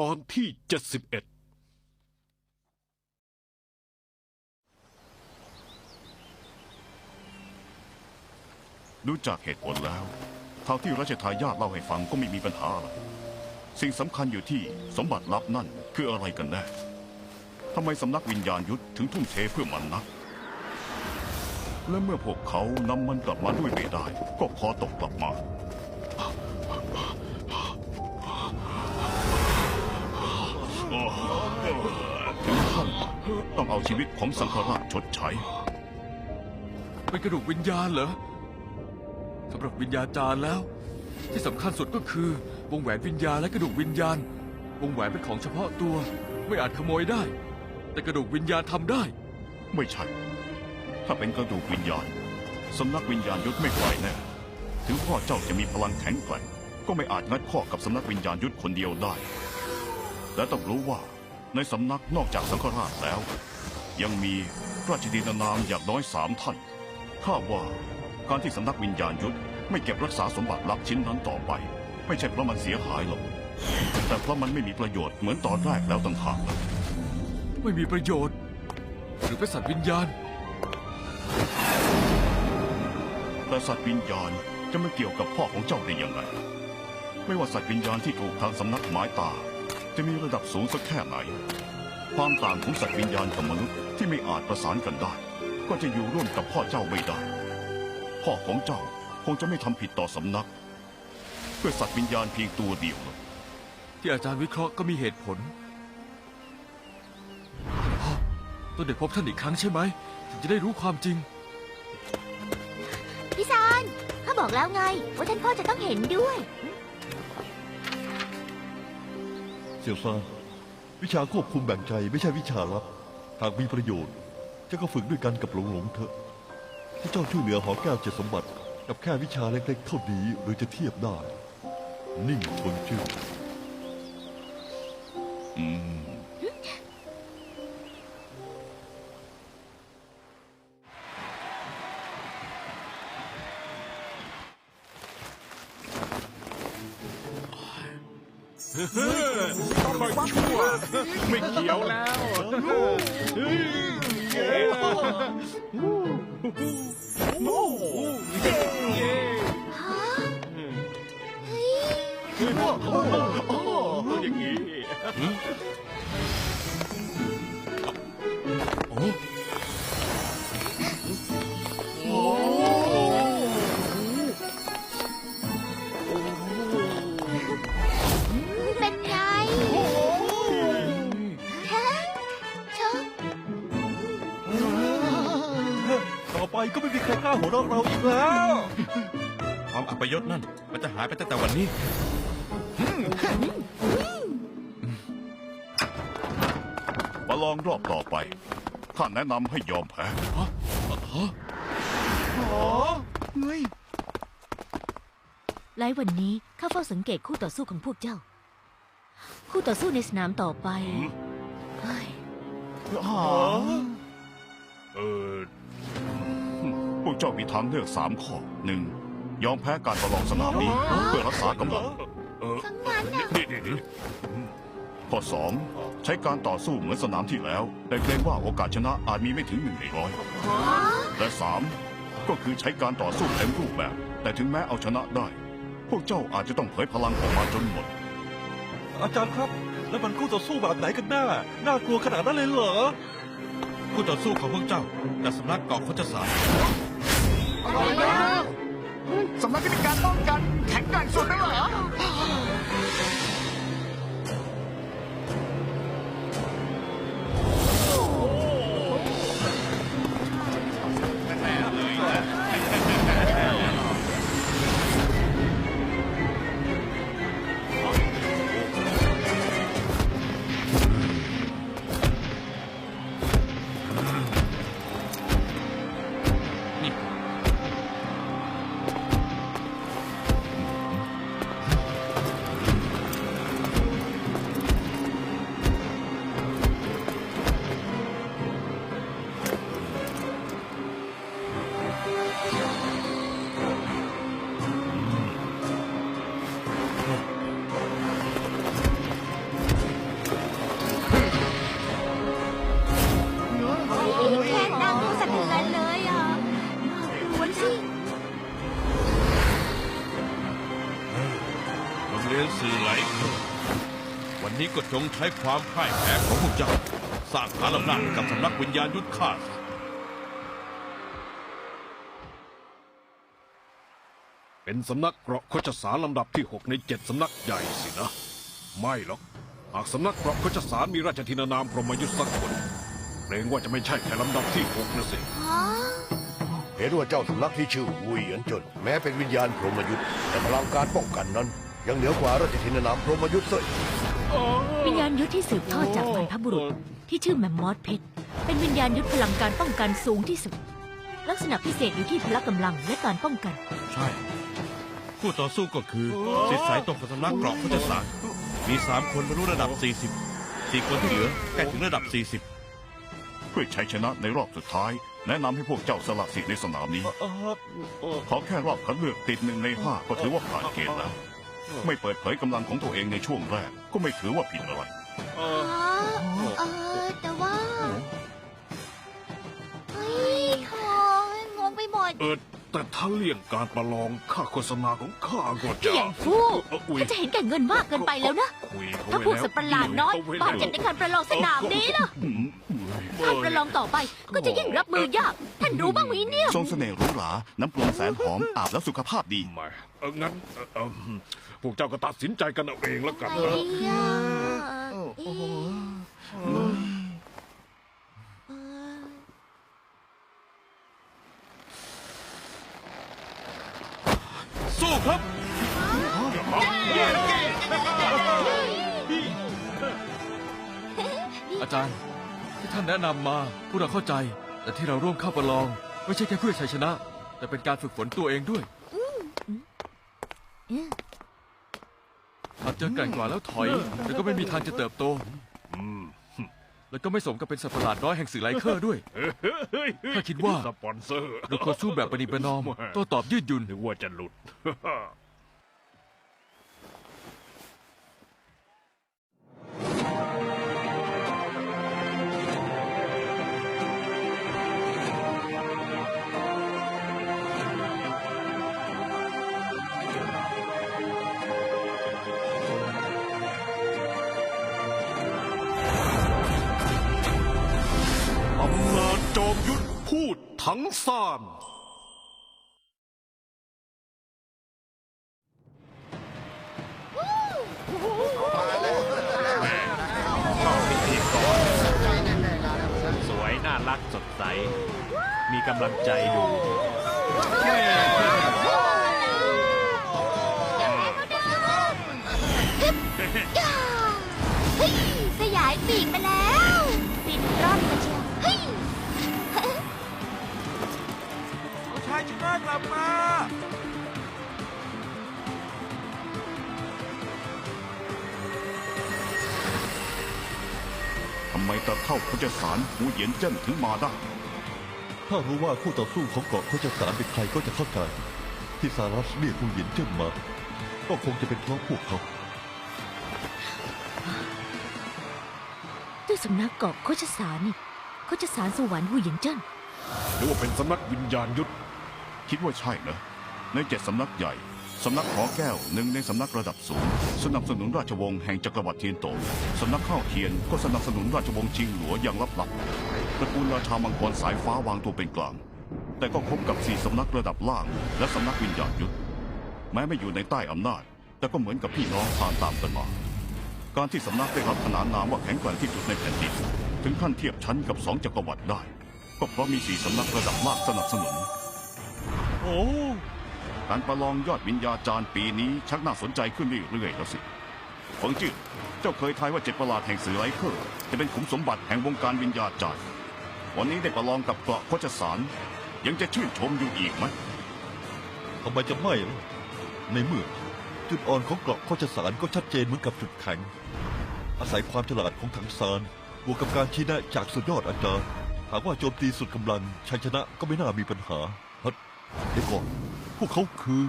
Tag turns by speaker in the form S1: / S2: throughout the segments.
S1: ตอนที่ 71
S2: ดูจากเหตุผลแล้วเท่าที่รัชทายาทเล่าให้ฟังก็ไม่มีปัญหาอะไรสิ่งสำคัญอยู่ที่สมบัติลับนั่นคืออะไรกันแน่ทำไมสำนักวิญญาณยุทธถึงทุ่มเทเพื่อมันนัก และเมื่อพวกเขานำมันกลับมาด้วยไม่ได้ ก็ขอตกกลับมา เอาชีวิตของสังฆราชชดใช้
S3: เป็นกระดูกวิญญาณเหรอสำหรับวิญญาจารย์แล้ว ที่สำคัญสุดก็คือ วงแหวนวิญญาณและกระดูกวิญญาณ วงแหวนเป็นของเฉพาะตัว ไม่อาจขโมยได้ แต่กระดูกวิญญาณทำได้
S2: ไม่ใช่ ถ้าเป็นกระดูกวิญญาณสำนักวิญญาณยุทธไม่ไกลแน่ถึงพ่อเจ้าจะมีพลังแข็งแกร่งก็ไม่อาจงัดข้อกับสำนักวิญญาณยุทธคนเดียวได้ และต้องรู้ว่าในสำนักนอกจากสังฆราชแล้ว ยังมีราชดีนานามอย่างน้อยสามท่าน ข้าว่าการที่สำนักวิญญาณยุทธไม่เก็บรักษาสมบัติลับชิ้นนั้นต่อไป ไม่ใช่เพราะมันเสียหายหรอก แต่เพราะมันไม่มีประโยชน์เหมือนตอนแรกแล้วต่างหากล่ะ
S3: ไม่มีประโยชน์ หรือเป็นสัตว์วิญญาณ
S2: แต่สัตว์วิญญาณจะมาเกี่ยวกับพ่อของเจ้าได้ยังไง ไม่ว่าสัตว์วิญญาณที่ถูกทางสำนักหมายตา จะมีระดับสูงสักแค่ไหน ความต่างของสัตว์วิญญาณกับมนุษย์ที่ไม่อาจประสานกันได้ ก็จะอยู่ร่วมกับพ่อเจ้าไม่ได้ พ่อของเจ้าคงจะไม่ทำผิดต่อสำนัก เพื่อสัตว์วิญญาณเพียงตัวเดียวหรอก
S3: ที่อาจารย์วิเคราะห์ก็มีเหตุผลพ่อต้องได้พบท่านอีกครั้งใช่ไหมถึงจะได้รู้ความจริง
S4: พี่ซานเขาบอกแล้วไง ว่าท่านพ่อจะต้องเห็นด้วย
S5: เสี่ยวซาน วิชาควบคุมแบ่งใจไม่ใช่วิชาลับ หากมีประโยชน์เจ้าก็ฝึกด้วยกันกับหลงหลงเถอะ ที่เจ้าช่วยเหลือหอแก้วเจ็ดสมบัติ กับแค่วิชาเล็กๆเท่านี้หรือจะเทียบได้ นิ่งคนเชื่อ
S2: อืม
S1: ค่อยชั่วไม่เขียวแล้วอย่างนี้
S4: เป็น ไม่
S5: มีใครกล้าหัวเราะเราอีกแล้ว
S6: ความอัปยศนั่น มันจะหายไปตั้งแต่วันนี้
S2: ประลองรอบต่อไป ข้าแนะนำให้ยอมแพ้
S4: ไลฟ์วันนี้ข้าเฝ้าสังเกตคู่ต่อสู้ของพวกเจ้า คู่ต่อสู้ในสนามต่อไปเฮ้ย
S2: เออพ วกเจ้ามีทางเลือกสามข้อหนึ่งยอมแพ้การประลองสนามนี้เพื่อรักษากำลัง
S4: ทั้งนั้นน่ะ
S2: นี่นี่นี่ข้อสองใช้การต่อสู้เหมือนสนามที่แล้ว แต่เกรงว่าโอกาสชนะอาจมีไม่ถึงหนึ่งในร้อยและสามก็คือใช้การต่อสู้เต็มรูปแบบ แต่ถึงแม้เอาชนะได้ พวกเจ้าอาจจะต้องเผยพลังออกมาจนหมด
S5: อาจารย์ครับ แล้วมันคู่ต่อสู้แบบไหนกันแน่น่ากลัวขนาดนั้นเลยเหรอ
S6: ผู้ต่อสู้ของพวกเจ้าจากสำนักเกาะโคจศาสตร์
S1: สำนักกิจการป้องกันแข็งแกร่งสุดแล้วเหรอ
S6: นี้ก็จงใช้ความพ่ายแพ้ของพวกเจ้าสร้างฐานอำนาจกับสำนักวิญญาณยุทธข้าศึก
S1: เป็นสำนักเกราะโคชสารลำดับที่ 6 ใน7สำนักใหญ่สินะ ไม่หรอก หากสำนักเกราะโคชสารมีราชธินานามพรหมยุทธสักคนเกรงว่าจะไม่ใช่แค่ลำดับที่ 6 นะสิ
S7: เห็นว่าเจ้าสำนักที่ชื่อวุยเหยินจน แม้เป็นวิญญาณพรหมยุทธ์แต่พลังการป้องกันนั้น ยังเหนือกว่าราชธินานามพรหมยุทธ์เสีย
S4: วิญญาณยุทธที่สืบทอดจากบรรพบุรุษที่ชื่อแมมมอสเพชรเป็นวิญญาณยุทธพลังการป้องกันสูงที่สุด ลักษณะพิเศษอยู่ที่พละกำลังและการป้องกัน
S6: ใช่ คู่ต่อสู้ก็คือสิทธิสายตรงของสำนักเกราะพุทธศาสตร์มีสามคนบรรลุระดับ 40สี่คนที่เหลือใกล้ถึงระดับ 40
S2: เพื่อชัยชนะในรอบสุดท้าย แนะนำให้พวกเจ้าสละสิทธิ์ในสนามนี้ ขอแค่รอบคัดเลือกติดหนึ่งในห้าก็ถือว่าผ่านเกณฑ์แล้ว ไม่เปิดเผยกำลังของตัวเองในช่วงแรก ก็ไม่ถือว่าผิดอะไร
S8: อ๋อเออแต่ว่าเฮ้ยทองงงไปหมด
S1: เออแต่ถ้าเลี่ยงการประลองค่าโฆษณาของข้าก็
S4: พี่
S1: จะ
S4: ใหญ่ฟู่
S1: เอออุ๊ย
S4: ถ้าจะเห็นแก่เงินมากเกินไปแล้วนะ
S1: คุยเข
S4: ถ้า
S1: ไว้
S4: พวก
S1: แล้
S4: สัตว์ประหลาดน้อย
S1: คุไว้
S4: บาดเจ็บในการประลองสนามนี้ล่ะการประลองต่อไปก็จะยิ่งรับมือยาก ท่านรู้บ้างไหมเนี่ย
S2: ทรงเสน่ห์หรูหรา น้ำปรุงแสนหอมอาบแล้วสุขภาพดี
S1: ไม่ เอองั้นเออเออพวกเจ้าก็ตัดสินใจกันเอาเองแล้วกัน
S8: ไอ้
S1: นะ
S8: เหี้ยเอ๊ะเออ
S6: สู้ครับ
S3: อาจารย์ ที่ท่านแนะนำมาพวกเราเข้าใจ แต่ที่เราร่วมเข้าประลอง ไม่ใช่แค่เพื่อชัยชนะ แต่เป็นการฝึกฝนตัวเองด้วย หากเจอแกร่งกว่าแล้วถอยแล้วก็ไม่มีทางจะเติบโตแล้วก็ไม่สมกับเป็นสัตว์ประหลาดน้อยแห่งสื่อไลเคอร์ด้วย ถ้าคิดว่า
S1: สปอนเซอร์
S3: เราควรสู้แบบปณิประนอมโต้ตอบยืดหยุ่น
S1: นึกว่าจะหลุด พูดทั้งซ่าน
S9: สวยน่ารักสดใส มีกำลังใจดู
S8: เฮ้ยสยายปีกมาแล้วบินร่อนมาเชียวเฮ้ย
S6: ชายชนะกลับมา
S2: ทำไมตะเข้าพุทธสารหูเหยียนเจิ้นถึงมาได้
S5: ถ้ารู้ว่าคู่ต่อสู้ของเกราะโคจสารเป็นใครก็จะเข้าใจ ที่สารัสเรียกคุณหยินเจิ้นมา ก็คงจะเป็นเพราะพวกเขา
S4: ด้วยสำนักเกาะโคชสารนี่โคชสารสวรรค์หูหยินเจิ้น
S1: หรือว่าเป็นสำนักวิญญาณยุทธ
S2: คิดว่าใช่นะในเจ็ดสำนักใหญ่ สำนักหอแก้วหนึ่งในสำนักระดับสูง สนับสนุนราชวงศ์แห่งจักรวรรดิเทียนโตสำนักข้าวเทียนก็สนับสนุนราชวงศ์ชิงหลัวอย่างลับๆตระกูลราชามังกรสายฟ้าวางตัวเป็นกลาง แต่ก็คบกับสี่สำนักระดับล่าง และสำนักวิญญาณยุทธแม้ไม่อยู่ในใต้อำนาจ แต่ก็เหมือนกับพี่น้องผ่านตามกันมา การที่สำนักได้รับขนานนามว่าแข็งแกร่งที่สุดในแผ่นดินถึงขั้นเทียบชั้นกับสองจักรวรรดิได้ ก็เพราะมีสี่สำนักระดับล่างสนับสนุน
S6: โอ้
S2: การประลองยอดวิญญาจารย์ปีนี้ชักน่าสนใจขึ้นเรื่อยๆแล้วสิเฟิงจื้อเจ้าเคยทายว่าเจ็ดประหลาดแห่งสื่อไลเคอร์จะเป็นขุมสมบัติแห่งวงการวิญญาจารย์วันนี้ได้ประลองกับเกราะโคจสาร ยังจะชื่นชมอยู่อีกไหม
S5: ทำไมจะไม่ล่ะในเมื่อจุดอ่อนของเกราะโคจสารก็ชัดเจนเหมือนกับจุดแข็ง อาศัยความฉลาดของถังซานบวกกับการชี้แนะจากสุดยอดอาจารย์หากว่าโจมตีสุดกำลังชัยชนะก็ไม่น่ามีปัญหา เดี๋ยวก่อน พวกเขาคือ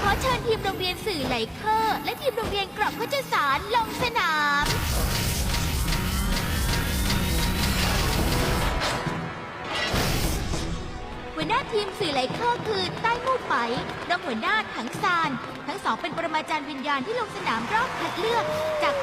S8: ขอเชิญทีมโรงเรียนสื่อไหลเคอร์และทีมโรงเรียนกรอบโคจสารลงสนาม หัวหน้าทีมสื่อไหลเคอร์คือใต้มู่ไปรองหัวหน้าถังซาน ทั้งสองเป็นปรมาจารย์วิญญาณที่ลงสนามรอบคัดเลือก จาก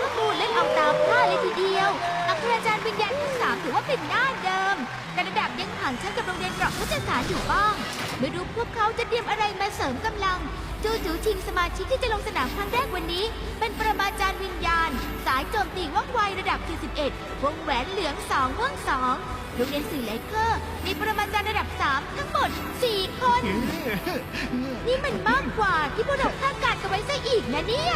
S8: คราจารย์วิญญาณทั้งสามถือว่าเป็นหน้าเดิมแต่ระดับยัง ห่างชั้นกับโรงเรียนเกราะพัชสารอยู่บ้าง ไม่รู้พวกเขาจะเตรียมอะไรมาเสริมกำลัง จูจูชิงสมาชิกที่จะลงสนามครั้งแรกวันนี้ เป็นปรมาจารย์วิญญาณ สายโจมตีว่องไวระดับ 41 วงแหวนเหลือง2ว่อง2โรงเรียนสื่อไลเคอร์ มีปรมาจารย์ระดับ 3 ทั้งหมด 4 คน นี่มันมากกว่าที่พวกเราคาดการณ์กันไว้ซะอีกนะเนี่ย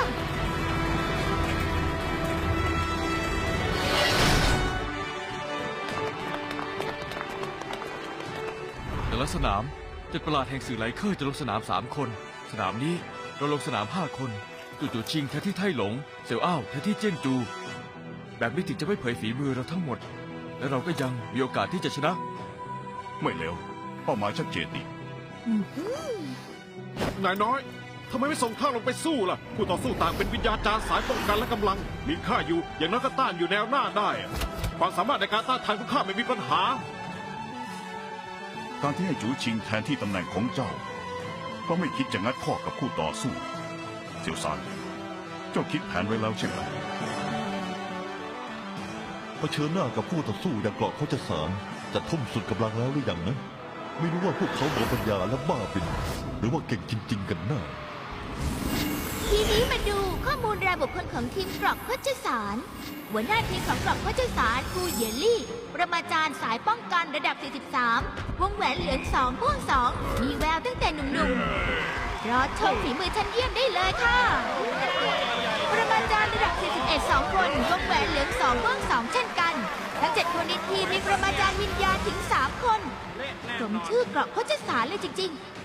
S3: แต่ละสนามจ็ดประหลาดแห่งสื่อไหลเคอร์จะลงสนามสามคน สนามนี้เราลงสนามห้าคน จู่จู่ชิงแทนที่ไทหลงเสี่ยวอ้าวแทนที่เจี้ยนจู แบบนี้ถึงจะไม่เผยฝีมือเราทั้งหมด และเราก็ยังมีโอกาสที่จะชนะ
S2: ไม่เร็วเป้าหมายชัดเจนดี
S1: นายน้อยทำไมไม่ส่งข้าลงไปสู้ล่ะ ผู้ต่อสู้ต่างเป็นวิญญาจารสายป้องกันและกำลัง มีข้าอยู่ อย่างนั้นก็ต้านอยู่แนวหน้าได้อะความสามารถในการต้านทานของข้าไม่มีปัญหา
S2: การที่ให้จูชิงแทนที่ตำแหน่งของเจ้าก็ไม่คิดจะงัดข้อกับคู่ต่อสู้เสี่ยวซานเจ้าคิดแผนไว้แล้วใช่ไหม
S5: เผชิญหน้ากับคู่ต่อสู้อย่างเกราะเขาจะสารจะทุ่มสุดกำลังแล้วหรือยังนะ ไม่รู้ว่าพวกเขาหมดปัญญาและบ้าเป็นหรือว่าเก่งจริง ๆ กันแน่
S8: ทีนี้มาดูข้อ มูลรายบุคคลของทีมกรอกโคชสาร หัวหน้าทีมของกรอกโคชสารคูเยียนลี่ ประมาจารย์สายป้องกันระดับ 43 วงแหวนเหลือง2พ่วง2มีแววตั้งแต่หนุ่มๆ รอชมฝีมือชั้นเยี่ยมได้เลยค่ะ ประมาจารย์ระดับ 41 2 คน วงแหวนเหลือง2พ่วง2เช่นกัน ทั้ง 7 คนในทีมมีประมาจารย์วิญญาณถึง 3 คนสมชื่อกรอกโคชสารเลยจริงๆ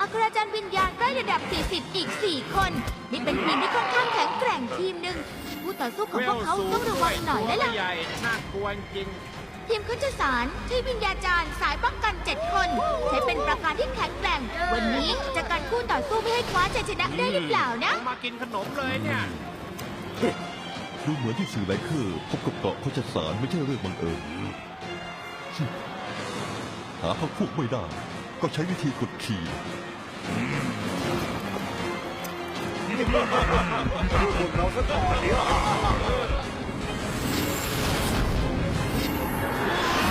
S8: อัคราจารย์วิญญาณได้ระดับ 40 อีก 4 คน นี่เป็นทีมที่ค่อนข้างแข็งแกร่งทีมหนึ่งผู้ต่อสู้ของพวกเขาต้องระวังหน่อยแล้วล่ะ
S9: ใหญ่น่ากลัวจริง
S8: ทีมคุชสารใช้วิญญาจารย์สายป้องกัน 7 คน ใช้เป็นประการที่แข็งแกร่ง วันนี้จะการคู่ต่อสู้ไม่ให้คว้าชัยชนะได้หรือเปล่านะ
S9: มากินขนมเลยเนี่ย
S5: ดูเหมือนที่สื่อไลเคอร์พบกับเกราะเขาจะสารไม่ใช่เรื่องบังเอิญหาพรรคพวกไม่ได้ ก็ใช้วิธีกดขี่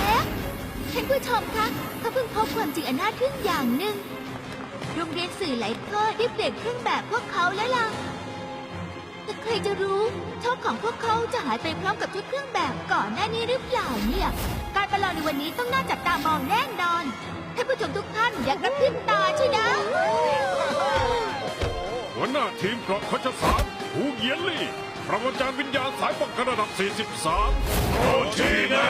S8: เอ๊ะท่านผู้ชมคะเขาเพิ่งพบความจริงอันน่าทึ่งอย่างหนึ่งโรงเรียนสื่อไหลเคอร์ได้เปลี่ยนเครื่องแบบพวกเขาแล้วล่ะ แต่ใครจะรู้โชคของพวกเขาจะหายไปพร้อมกับชุดเครื่องแบบก่อนหน้านี้หรือเปล่าเนี่ย การประลองในวันนี้ต้องน่าจับตามองแน่นอน ท่านผู้ชมทุกท่านอย่ากระพริบตาใช่นะ
S1: หัวหน้าทีมเกราะโคชสารหูเหยียนลี่ปรมาจารย์วิญญาณสายป้องกันระดับ 43 โอชีนะ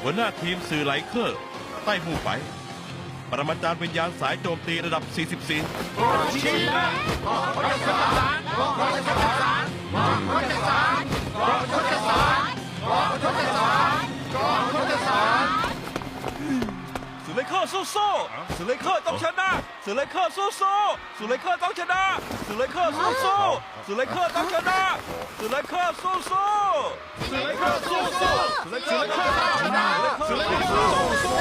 S6: หัวหน้าทีมสื่อไลเคอร์ใต้หมู่ไปปรมาจารย์วิญญาณสายโจมตีระดับ 44สุเลเคอร์สู้สู้สุเลเคอร์ต้องชนะสุเลเคอร์สู้สู้สุเลเคอร์ต้องชนะสุเลเคอร์สู้สู้สุเลเคอร์ต้องชนะสุเลเคอร์สู้สู้สุเลเคอร์สู้สู้สุเลเคอร์ต้องชนะสุเลเคอร์สู้สู้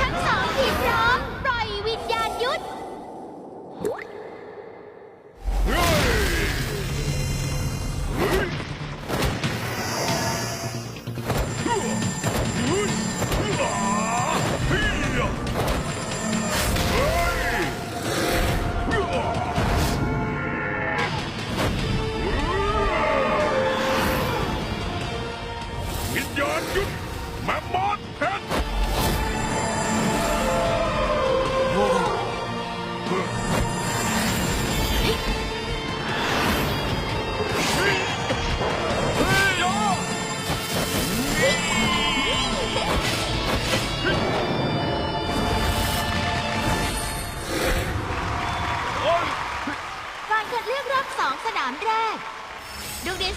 S8: ทั้งสองทีมพร้อมปล่อยวิญ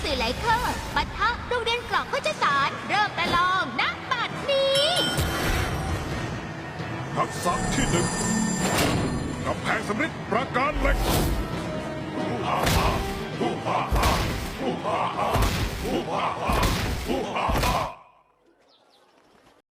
S1: สื่
S8: อไลเคอร์ปะทะโรงเรียนกล่องข้าชสาร เริ่มประลองนักบัดนี้
S1: ทักษะที่หนึ่งกำแพงสมริดประการเหล็กฮู้ฮ่าฮ่าฮู้ฮ่าฮ่าฮู้ฮ่าฮ่าผู้ฮ่าฮ่า